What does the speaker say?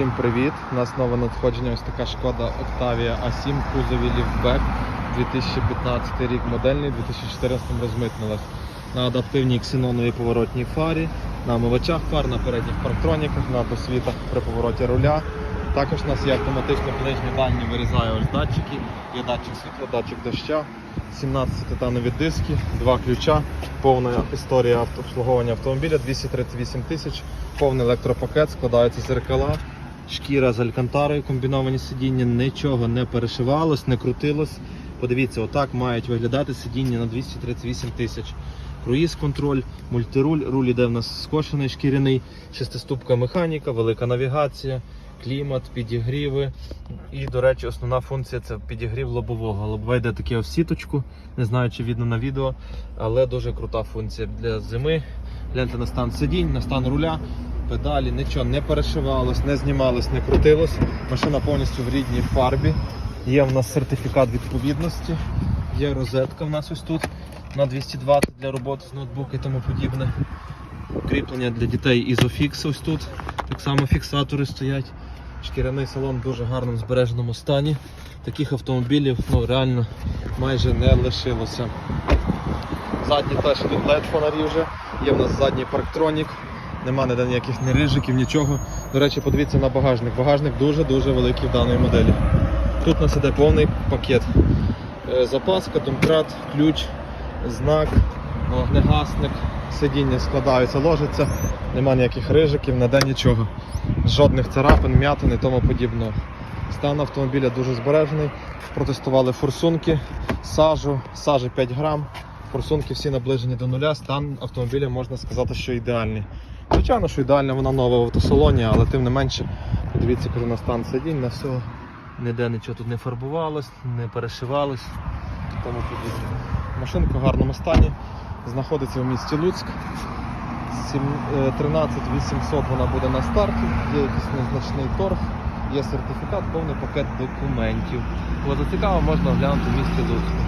Всім привіт! У нас нове надходження ось така шкода Octavia A7 кузові ліфтбек 2015 рік модельний, 2014 розмитнилась. На адаптивній ксеноновій поворотній фарі, на омивачах фар, на передніх парктроніках, на досвітах при повороті руля. Також у нас є автоматично ближні дані, вирізає ось датчики, є датчик світла, датчик доща, 17 титанові диски, два ключа, повна історія обслуговування автомобіля, 238 тисяч, повний електропакет, складаються зеркала, шкіра з алькантарою, комбіновані сидіння, нічого не перешивалось, не крутилось. Подивіться, отак мають виглядати сидіння на 238 тисяч. Круїз контроль, мультируль, руль іде в нас скошений, шкіряний, шестиступка механіка, велика навігація, клімат, підігріви. І, до речі, основна функція це підігрів лобового. Лобове йде таке в сіточку, не знаю, чи видно на відео, але дуже крута функція для зими. Гляньте на стан сидінь, на стан руля, педалі, нічого не перешивалось, не знімалось, не крутилось. Машина повністю в рідній фарбі. Є в нас сертифікат відповідності, є розетка в нас ось тут на 220 для роботи з ноутбуку і тому подібне. Кріплення для дітей Isofix ось тут. Так само фіксатори стоять. Шкіряний салон в дуже гарному збереженому стані. Таких автомобілів ну, реально майже не лишилося. Задні теж йдуть LED фонарі вже. Є в нас задній парктронік. Нема ніде ніяких ні рижиків, нічого. До речі, подивіться на багажник. Багажник дуже-дуже великий в даної моделі. Тут у нас іде повний пакет. Е, Запаска, домкрат, ключ, знак, вогнегасник, сидіння складаються, ложиться, нема ніяких рижиків, ніде нічого. Жодних царапин, м'ятин і тому подібного. Стан автомобіля дуже збережений. Протестували форсунки, сажу, сажі 5 грам. Форсунки всі наближені до нуля. Стан автомобіля можна сказати, що ідеальний. Звичайно, що ідеальна вона нова в автосалоні, але тим не менше, подивіться, кажу, на стан сидінь, на все. Ніде нічого тут не фарбувалось, не перешивалось. Тому подібне. Машинка в гарному стані. Знаходиться в місті Луцьк. Сім- е, 13 800 вона буде на старті, є якийсь незначний торг, є сертифікат, повний пакет документів. Кого зацікаво, можна оглянути в місті Луцьку.